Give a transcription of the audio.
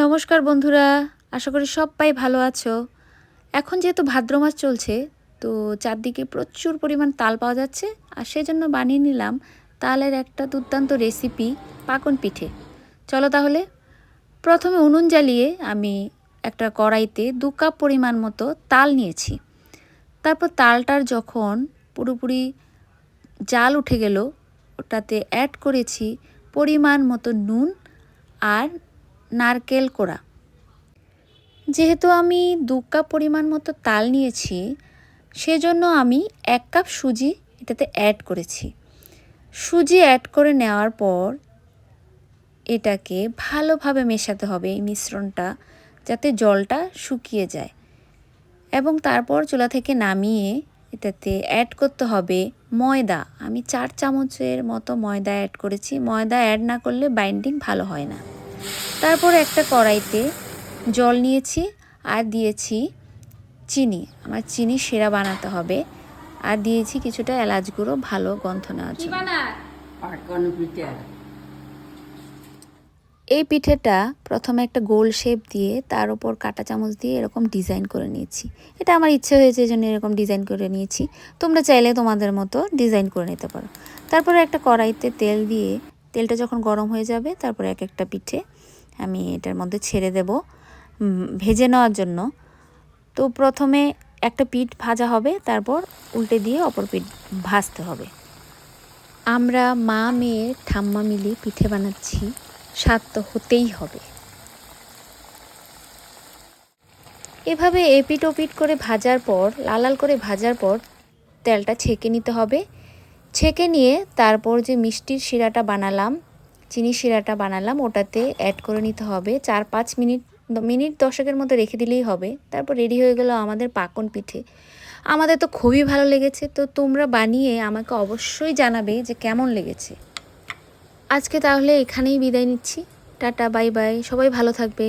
নমস্কার বন্ধুরা, আশা করি সবাই ভালো আছো। এখন যেহেতু ভাদ্র মাস চলছে, তো চারদিকে প্রচুর পরিমাণ তাল পাওয়া যাচ্ছে, আর সেজন্য বানিয়ে নিলাম তালের একটা দুর্দান্ত রেসিপি পাকন পিঠে। চলো তাহলে, প্রথমে উনুন জ্বালিয়ে আমি একটা কড়াইতে দু কাপ পরিমাণ মতো তাল নিয়েছি। তারপর তালটার যখন পুরোপুরি জাল উঠে গেল, ওটাতে অ্যাড করেছি পরিমাণ মতো নুন আর নারকেল কোড়া। যেহেতু আমি দু কাপ পরিমাণ মতো তাল নিয়েছি, সেজন্য আমি এক কাপ সুজি এটাতে অ্যাড করেছি। সুজি অ্যাড করে নেওয়ার পর এটাকে ভালোভাবে মেশাতে হবে এই মিশ্রণটা, যাতে জলটা শুকিয়ে যায়। এবং তারপর চুলা থেকে নামিয়ে এটাতে অ্যাড করতে হবে ময়দা। আমি চার চামচের মতো ময়দা অ্যাড করেছি। ময়দা অ্যাড না করলে বাইন্ডিং ভালো হয় না। তারপর একটা কড়াইতে জল নিয়েছি আর দিয়েছি চিনি। আমার চিনি সেরা বানাতে হবে। আর দিয়েছি কিছুটা এলাচ গুঁড়ো ভালো গন্ধ নেওয়ার জন্য। পাকন পিঠে এই পিঠেটা প্রথমে একটা গোল শেপ দিয়ে তার উপর কাঁটা চামচ দিয়ে এরকম ডিজাইন করে নিয়েছি। এটা আমার ইচ্ছে হয়েছে এই জন্য এরকম ডিজাইন করে নিয়েছি। তোমরা চাইলে তোমাদের মতো ডিজাইন করে নিতে পারো। তারপরে একটা কড়াইতে তেল দিয়ে, তেলটা যখন গরম হয়ে যাবে, তারপরে এক একটা পিঠে আমি এটার মধ্যে ছেড়ে দেব ভেজে নেওয়ার জন্য। তো প্রথমে একটা পিঠ ভাজা হবে, তারপর উল্টে দিয়ে অপর পিঠ ভাজতে হবে। আমরা মা মেয়ে ঠাম্মা মিলে পিঠে বানাচ্ছি। স্বাদ তো হতেই হবে। এভাবে এপিট ওপিট করে ভাজার পর লাল লাল করে ভাজার পর তেলটা ছেঁকে নিতে হবে। ছেঁকে নিয়ে তারপর যে মিষ্টির শিরাটা বানালাম চিনি শিরাটা বানালাম, ওটাতে অ্যাড করে নিতে হবে। চার পাঁচ মিনিট মিনিট দশকের মতো রেখে দিলেই হবে। তারপর রেডি হয়ে গেল আমাদের পাকন পিঠে। আমাদের তো খুবই ভালো লেগেছে। তো তোমরা বানিয়ে আমাকে অবশ্যই জানাবে যে কেমন লেগেছে। আজকে তাহলে এখানেই বিদায় নিচ্ছি। Tata bye bye. সবাই ভালো থাকবে।